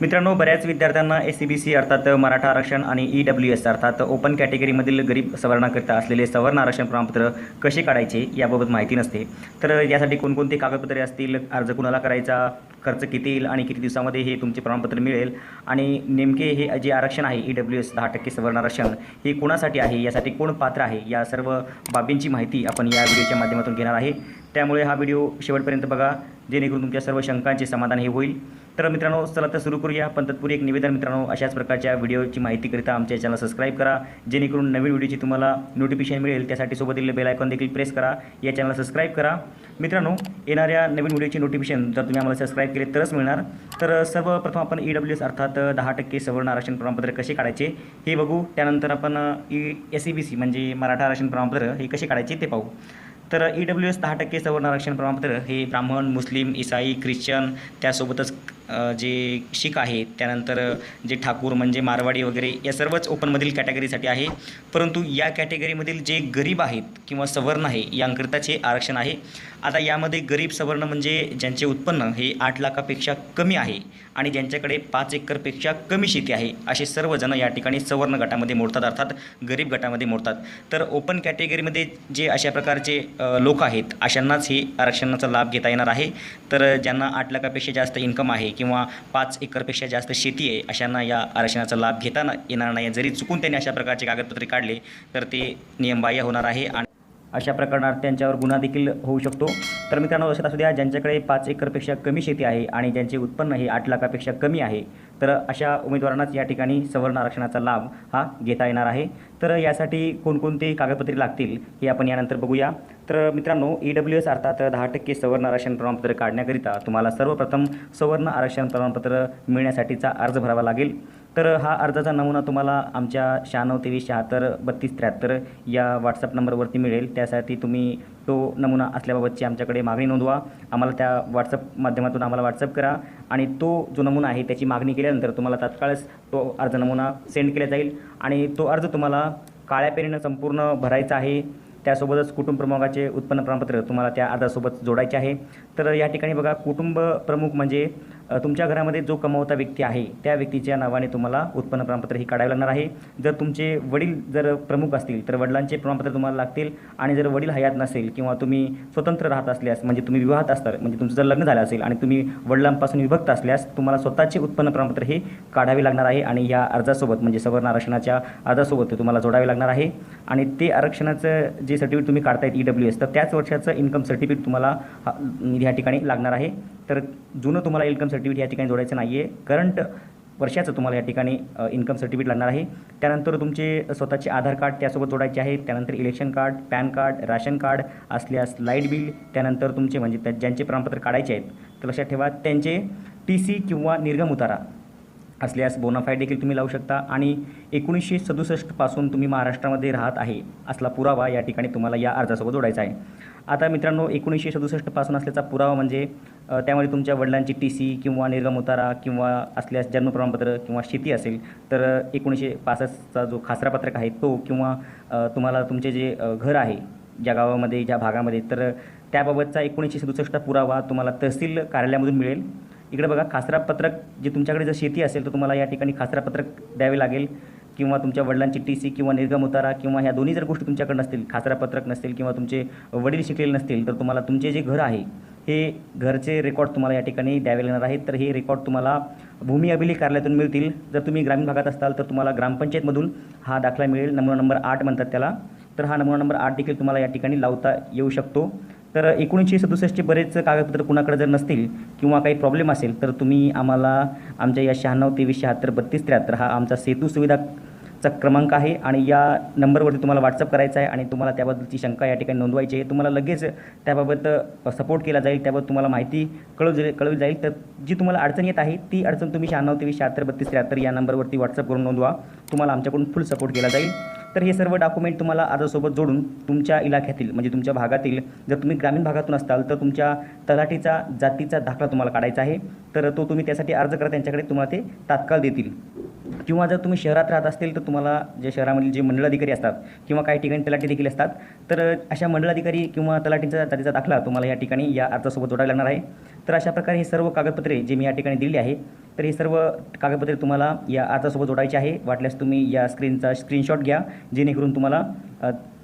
मित्रांनो बऱ्याच विद्यार्थ्यांना एस सी बी सी अर्थात मराठा आरक्षण आणि ई डब्ल्यू एस अर्थात ओपन कॅटेगरीमधील गरीब सवर्णाकरिता असलेले सवर्ण आरक्षण प्रमाणपत्र कसे काढायचे याबाबत माहिती नसते. तर यासाठी कोणकोणती कागदपत्रे असतील अर्ज कुणाला करायचा खर्च किती येईल आणि किती दिवसामध्ये हे तुमचे प्रमाणपत्र मिळेल आणि नेमके हे जे आरक्षण आहे ई डब्ल्यू एस दहा टक्के सवर्ण आरक्षण हे कोणासाठी आहे यासाठी कोण पात्र आहे या सर्व बाबींची माहिती आपण या व्हिडिओच्या माध्यमातून घेणार आहे. त्यामुळे हा व्हिडिओ शेवटपर्यंत बघा जेणेकरून तुमच्या सर्व शंकांचे समाधान हे होईल. तर मित्रांनो चला तर सुरू करूया. पण तत्पूर्वी एक निवेदन मित्रांनो अशाच प्रकारच्या व्हिडिओची माहितीकरिता आमच्या चॅनल सबस्क्राईब करा. जेणेकरून नवीन व्हिडिओची तुम्हाला नोटिफिकेशन मिळेल. त्यासाठी सोबतील बेल आयकॉन देखील प्रेस करा. या चॅनलला सबस्क्राईब करा. मित्रांनो येणाऱ्या नवीन व्हिडिओची नोटिफिकेशन जर तुम्ही आम्हाला सबस्क्राईब केले तरच मिळणार. तर सर्वप्रथम आपण ई डब्ल्यू एस अर्थात दहा टक्के सवर्ण आरक्षण प्रमाणपत्र कसे काढायचे हे बघू. त्यानंतर आपण E S C B C म्हणजे मराठा आरक्षण प्रमाणपत्र हे कसे काढायचे ते पाहू. तर ई डब्ल्यू एस दहा टक्के सवर्ण आरक्षण प्रमाणपत्र हे ब्राह्मण मुस्लिम इसाई ख्रिश्चन त्यासोबतच जे शीख आहेत त्यानंतर जे ठाकूर म्हणजे मारवाडी वगैरे या सर्वच ओपनमधील कॅटेगरीसाठी आहे. परंतु या कॅटेगरीमधील जे गरीब आहेत किंवा सवर्ण आहे यांकरिताच हे आरक्षण आहे. आता यामध्ये गरीब सवर्ण म्हणजे ज्यांचे उत्पन्न हे आठ लाखापेक्षा कमी आहे आणि ज्यांच्याकडे पाच एकरपेक्षा कमी शेती आहे असे सर्वजण या ठिकाणी सवर्ण गटामध्ये मोडतात अर्थात गरीब गटामध्ये मोडतात. तर ओपन कॅटेगरीमध्ये जे अशा प्रकारचे लोक आहेत अशांनाच हे आरक्षणाचा लाभ घेता येणार आहे. तर ज्यांना आठ लाखापेक्षा जास्त इन्कम आहे किंवा पाच एकरपेक्षा जास्त शेती आहे अशांना या आरक्षणाचा लाभ घेता येणार नाही. जरी चुकून त्यांनी अशा प्रकारचे कागदपत्रे काढले तर ते नियमबाह्य होणार आहे आणि अशा प्रकरणात त्यांच्यावर गुन्हा देखील होऊ शकतो. तर मित्रांनो लक्षात असू द्या ज्यांच्याकडे पाच एकरपेक्षा कमी शेती आहे आणि ज्यांचे उत्पन्न हे आठ लाखापेक्षा कमी आहे तर अशा उमेदवारांनाच या ठिकाणी सवर्ण आरक्षणाचा लाभ हा घेता येणार आहे. तर यासाठी कोणकोणते कागदपत्रे लागतील हे आपण यानंतर बघूया. तर मित्रांनो ई डब्ल्यू एस अर्थात दहा टक्के सवर्ण आरक्षण प्रमाणपत्र काढण्याकरिता तुम्हाला सर्वप्रथम सवर्ण आरक्षण प्रमाणपत्र मिळण्यासाठीचा अर्ज भरावा लागेल. तर हा अर्जाचा नमुना तुम्हाला आमच्या शहाण्णव तेवीस शहात्तर बत्तीस त्र्याहत्तर या व्हॉट्सअप नंबरवरती मिळेल. त्यासाठी तुम्ही तो नमुना असल्याबाबतची आमच्याकडे मागणी नोंदवा. आम्हाला त्या व्हॉट्सअप माध्यमातून आम्हाला व्हॉट्सअप करा आणि तो जो नमुना आहे त्याची मागणी केल्यानंतर तुम्हाला तात्काळच तो अर्ज नमुना सेंड केला जाईल आणि तो अर्ज तुम्हाला काळ्या पेरीनं संपूर्ण भरायचा आहे. त्यासोबतच कुटुंब प्रमुखाचे उत्पन्न प्रमाणपत्र तुम्हाला त्या अर्जासोबत जोडायचे आहे. तर या ठिकाणी बघा कुटुंब प्रमुख म्हणजे तुमच्या घरामध्ये जो कमावता व्यक्ती आहे त्या व्यक्तीच्या नावाने तुम्हाला उत्पन्न प्रमाणपत्र ही काढावे लागणार आहे. जर तुमचे वडील जर प्रमुख असतील तर वडिलांचे प्रमाणपत्र तुम्हाला लागतील आणि जर वडील हयात नसेल किंवा तुम्ही स्वतंत्र राहत असल्यास म्हणजे तुम्ही विवाहात असतात म्हणजे तुमचं जर लग्न झालं असेल आणि तुम्ही वडिलांपासून विभक्त असल्यास तुम्हाला स्वतःचे उत्पन्न प्रमाणपत्र हे काढावे लागणार आहे आणि या अर्जासोबत म्हणजे सवर्ण आरक्षणाच्या अर्जासोबत ते तुम्हाला जोडावे लागणार आहे. आणि ते आरक्षणाचं जे सर्टिफिकेट तुम्ही काढतायत ई डब्ल्यू एस तर त्याच वर्षाचं इन्कम सर्टिफिकेट तुम्हाला हा- ह्या ठिकाणी लागणार आहे. तर जुनं तुम्हाला इन्कम सर्टिफिकेट या ठिकाणी जोडायचं नाही आहे करंट वर्षाचं तुम्हाला या ठिकाणी इन्कम सर्टिफिकेट लागणार आहे. त्यानंतर तुमचे स्वतःचे आधार कार्ड त्यासोबत जोडायचे आहे. त्यानंतर election card PAN card ration card असल्यास लाइट बिल त्यानंतर तुमचे म्हणजे त्या ज्यांचे प्रमाणपत्र काढायचे आहेत तर लक्षात ठेवा त्यांचे टी सी किंवा निर्गम उतारा असल्यास बोनाफाईड देखील तुम्ही लावू शकता. आणि एकोणीसशे सदुसष्टपासून तुम्ही महाराष्ट्रामध्ये राहत आहे असला पुरावा या ठिकाणी तुम्हाला या अर्जासोबत जोडायचा आहे. आता मित्रांनो एकोणीसशे सदुसष्टपासून असल्याचा पुरावा म्हणजे त्यामध्ये तुमच्या वडिलांची टी सी किंवा निर्गम उतारा किंवा असल्यास जन्म प्रमाणपत्र किंवा शेती असेल तर एकोणीसशे पासष्टचा जो खासरा पत्रक आहे तो किंवा तुम्हाला तुमचे जे घर आहे ज्या गावामध्ये ज्या भागामध्ये तर त्याबाबतचा एकोणीसशे सदुसष्ट पुरावा तुम्हाला तहसील कार्यालयामधून मिळेल. इकडे बघा खासरा पत्रक जे तुमच्याकडे जर शेती असेल तर तुम्हाला या ठिकाणी खासरा पत्रक द्यावे लागेल. किंवा तुमच्या वडिलांची टी सी किंवा निर्गम उतारा किंवा ह्या दोन्ही जर गोष्टी तुमच्याकडे नसतील खासरा पत्रक नसतील किंवा तुमचे वडील शिकलेले नसतील तर तुम्हाला तुमचे जे घर आहे हे घरचे रेकॉर्ड तुम्हाला या ठिकाणी द्यावे लागणार आहेत. तर हे रेकॉर्ड तुम्हाला भूमी अभिलेख कार्यालयातून मिळतील. जर तुम्ही ग्रामीण भागात असाल तर तुम्हाला ग्रामपंचायतमधून हा दाखला मिळेल. नमुना नंबर आठ म्हणतात त्याला. तर हा नमुना नंबर आठ देखील तुम्हाला या ठिकाणी लावता येऊ शकतो. तर एकोणीसशे सदुसष्टचे बरेच कागदपत्र कुणाकडे जर नसतील किंवा काही प्रॉब्लेम असेल तर तुम्ही आम्हाला आमच्या या शहाण्णव तेवीस शहात्तर बत्तीस त्र्याहत्तर हा आमचा सेतू सुविधा चा क्रमांक आहे आणि या नंबरवरती तुम्हाला व्हॉट्सअप करायचा आहे आणि तुम्हाला त्याबद्दलची शंका या ठिकाणी नोंदवायची आहे. तुम्हाला लगेच त्याबाबत सपोर्ट केला जाईल त्याबाबत तुम्हाला माहिती कळव कळवली जाईल. तर जी तुम्हाला अडचण येत आहे ती अडचण तुम्ही शहाण्णव तेवीस शहात्तर बत्तीस त्र्याहत्तर या नंबरवरती व्हॉट्सअप करून नोंदवा. तुम्हाला आमच्याकडून फुल सपोर्ट केला जाईल. तर हे सर्व डॉक्युमेंट तुम्हाला अर्जासोबत जोडून तुमच्या इलाख्यातील म्हणजे तुमच्या भागातील जर तुम्ही ग्रामीण भागातून असताल तर तुमच्या तलाठीचा जातीचा दाखला तुम्हाला काढायचा आहे. तर तो तुम्ही त्यासाठी अर्ज करा त्यांच्याकडे तुम्हाला ते तात्काळ देतील. किंवा जर तुम्ही शहरात राहत असतील तर तुम्हाला जे शहरामधील जे मंडळ अधिकारी असतात किंवा काही ठिकाणी तलाठी देखील असतात तर अशा मंडळाधिकारी किंवा तलाठींचा जातीचा दाखला तुम्हाला या ठिकाणी या अर्जासोबत जोडायला लागणार आहे. तर अशा प्रकारे ही सर्व कागदपत्रे जे मी या ठिकाणी दिलेली आहे तर हे सर्व कागदपत्रे तुम्हाला या अर्जासोबत जोडायचे आहे. वाटल्यास तुम्ही या स्क्रीनचा स्क्रीनशॉट घ्या जेणेकरून तुम्हाला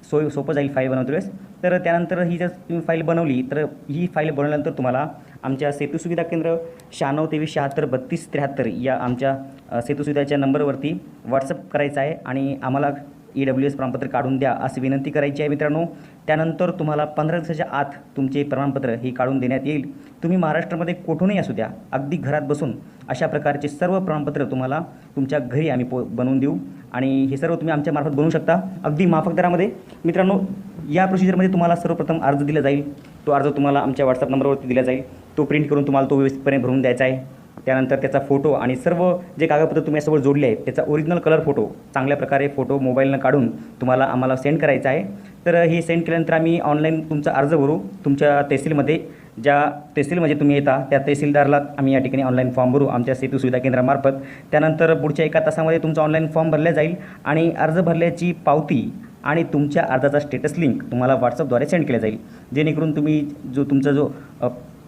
सोय सोपं जाईल फाईल बनवतो वेळेस तर त्यानंतर ही जर तुम्ही फाईल बनवली तर ही फाईल बनवल्यानंतर तुम्हाला आमच्या सेतू सुविधा केंद्र शहाण्णव तेवीस शहात्तर बत्तीस त्र्याहत्तर या आमच्या अ, सेतू सुविधाच्या नंबरवरती व्हॉट्सअप करायचा आहे. आणि आम्हाला ई डब्ल्यू एस प्रमाणपत्र काढून द्या अशी विनंती करायची आहे मित्रांनो. त्यानंतर तुम्हाला पंधरा दिवसाच्या आत तुमचे प्रमाणपत्र हे काढून देण्यात येईल. तुम्ही महाराष्ट्रामध्ये कुठूनही असू द्या अगदी घरात बसून अशा प्रकारचे सर्व प्रमाणपत्र तुम्हाला तुमच्या घरी आम्ही पो बनवून देऊ. आणि हे सर्व तुम्ही आमच्यामार्फत बनवू शकता. अगदी माफक दरामध्ये. मित्रांनो या प्रोसिजरमध्ये तुम्हाला सर्वप्रथम अर्ज दिला जाईल. तो अर्ज तुम्हाला आमच्या व्हॉट्सअप नंबरवरती दिला जाईल. तो प्रिंट करून तुम्हाला तो व्यवस्थितपणे भरून द्यायचा आहे. त्यानंतर त्याचा फोटो आणि सर्व जे कागदपत्र तुम्ही यासोबत जोडले आहेत त्याचा ओरिजिनल कलर फोटो चांगल्या प्रकारे फोटो मोबाईलनं काढून तुम्हाला आम्हाला सेंड करायचा आहे. तर हे सेंड केल्यानंतर आम्ही ऑनलाईन तुमचा अर्ज भरू. तुमच्या तहसीलमध्ये ज्या तहसीलमध्ये म्हणजे तुम्ही येता त्या तहसीलदारला आम्ही या ठिकाणी ऑनलाईन फॉर्म भरू आमच्या सेतू सुविधा केंद्रामार्फत. त्यानंतर पुढच्या एका तासामध्ये तुमचा ऑनलाईन फॉर्म भरला जाईल आणि अर्ज भरल्याची पावती आणि तुमच्या अर्जाचा स्टेटस लिंक तुम्हाला व्हॉट्सअपद्वारे सेंड केला जाईल. जेणेकरून तुम्ही जो तुमचा जो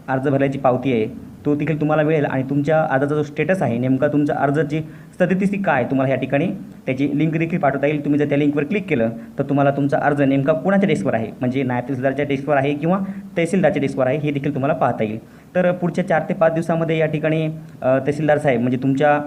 अर्ज भरल्याची पावती आहे तो देखील तुम्हाला मिळेल आणि तुमच्या अर्जाचा जो स्टेटस आहे नेमका तुमच्या अर्जाची स्थिती काय तुम्हाला या ठिकाणी? त्याची लिंक देखील पाठवता येईल. तुम्ही जर त्या लिंकवर क्लिक केलं तर तुम्हाला तुमचा अर्ज नेमका कुणाच्या डेस्कवर आहे? म्हणजे नायब तहसीलदारच्या डेस्कवर आहे किंवा तहसीलदारच्या डेस्कवर आहे हे देखील तुम्हाला पाहता येईल. तर पुढच्या चार ते पाच दिवसामध्ये या ठिकाणी तहसीलदार साहेब म्हणजे तुमच्या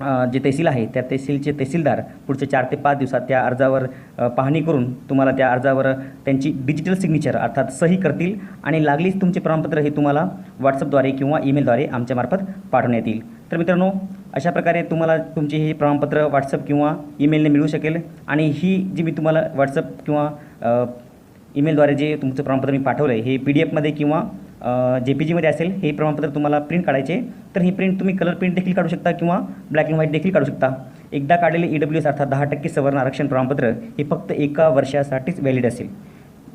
जे तहसील आहे त्या तहसीलचे तहसीलदार पुढचे चार ते पाच दिवसात त्या अर्जावर पाहणी करून तुम्हाला त्या अर्जावर त्यांची डिजिटल सिग्नेचर अर्थात सही करतील आणि लागलीच तुमचे प्रमाणपत्र हे तुम्हाला व्हॉट्सअपद्वारे किंवा ईमेलद्वारे आमच्यामार्फत पाठवण्यात येईल तर मित्रांनो अशा प्रकारे तुम्हाला तुमचे हे प्रमाणपत्र व्हॉट्सअप किंवा ईमेलने मिळू शकेल आणि ही जी मी तुम्हाला व्हॉट्सअप किंवा ईमेलद्वारे जे तुमचं प्रमाणपत्र मी पाठवलं आहे हे पी डी एफमध्ये किंवा जे पी जीमध्ये असेल हे प्रमाणपत्र तुम्हाला प्रिंट काढायचे तर ही प्रिंट तुम्ही कलर प्रिंट देखील काढू शकता किंवा ब्लॅक अँड व्हाईट देखील काढू शकता. एकदा काढलेले ई डब्ल्यू एस अर्थात दहा टक्के सवर्ण आरक्षण प्रमाणपत्र हे फक्त एका वर्षासाठीच व्हॅलिड असेल.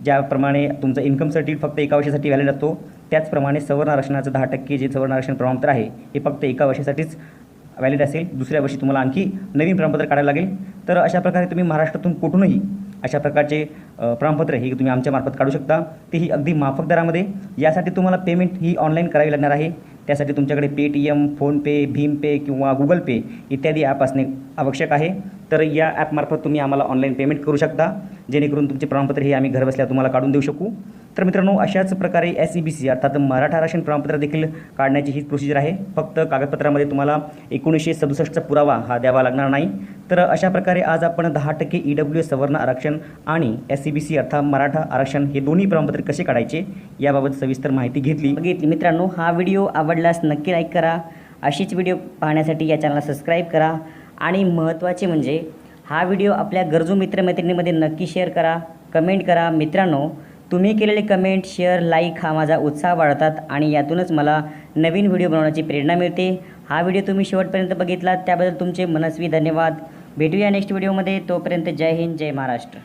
ज्याप्रमाणे तुमचं इन्कम सर्टिफिकेट फक्त एका वर्षासाठी व्हॅलिड असतो त्याचप्रमाणे सवर्ण आरक्षणाचं दहा टक्के जे सवर्ण आरक्षण प्रमाणपत्र आहे हे फक्त एका वर्षासाठीच व्हॅलिड असेल. दुसऱ्या वर्षी तुम्हाला आणखी नवीन प्रमाणपत्र काढायला लागेल. तर अशा प्रकारे तुम्ही महाराष्ट्रातून कुठूनही अशा प्रकारचे प्रमाणपत्र हे तुम्ही आमच्यामार्फत काढू शकता. तेही अगदी माफक दरामध्ये. यासाठी तुम्हाला पेमेंट ही ऑनलाईन करावी लागणार आहे. त्यासाठी तुमच्याकडे पेटीएम फोनपे भीमपे किंवा गुगल पे इत्यादी ॲप असणे आवश्यक आहे. तर या ॲपमार्फत तुम्ही आम्हाला ऑनलाईन पेमेंट करू शकता. जेणेकरून तुमचे प्रमाणपत्र हे आम्ही घरबसल्या तुम्हाला काढून देऊ शकू. तर मित्रांनो अशाच प्रकारे एस ई बी सी अर्थात मराठा आरक्षण प्रमाणपत्र देखील काढण्याची हीच प्रोसिजर आहे. फक्त कागदपत्रामध्ये तुम्हाला एकोणीसशे सदुसष्टचा पुरावा हा द्यावा लागणार नाही. तर अशा प्रकारे आज आपण दहा टक्के ई डब्ल्यू एस सवर्ण आरक्षण आणि एस सी बी सी अर्थात मराठा आरक्षण हे दोन्ही प्रमाणपत्र कसे काढायचे याबाबत सविस्तर माहिती घेतली. घेतली मित्रांनो हा व्हिडिओ आवडल्यास नक्की लाईक करा. अशीच व्हिडिओ पाहण्यासाठी या चॅनलला सबस्क्राईब करा. आणि महत्त्वाचे म्हणजे हा व्हिडिओ आपल्या गरजू मित्रमैत्रिणीमध्ये नक्की शेअर करा कमेंट करा. मित्रांनो तुम्ही केलेले कमेंट शेअर लाईक हा माझा उत्साह वाढतात आणि यातूनच मला नवीन व्हिडिओ बनवण्याची प्रेरणा मिळते. हा व्हिडिओ तुम्ही शेवटपर्यंत बघितलात. त्याबद्दल तुमचे मनस्वी धन्यवाद. भेटूया नेक्स्ट व्हिडिओमध्ये तोपर्यंत जय हिंद जय महाराष्ट्र.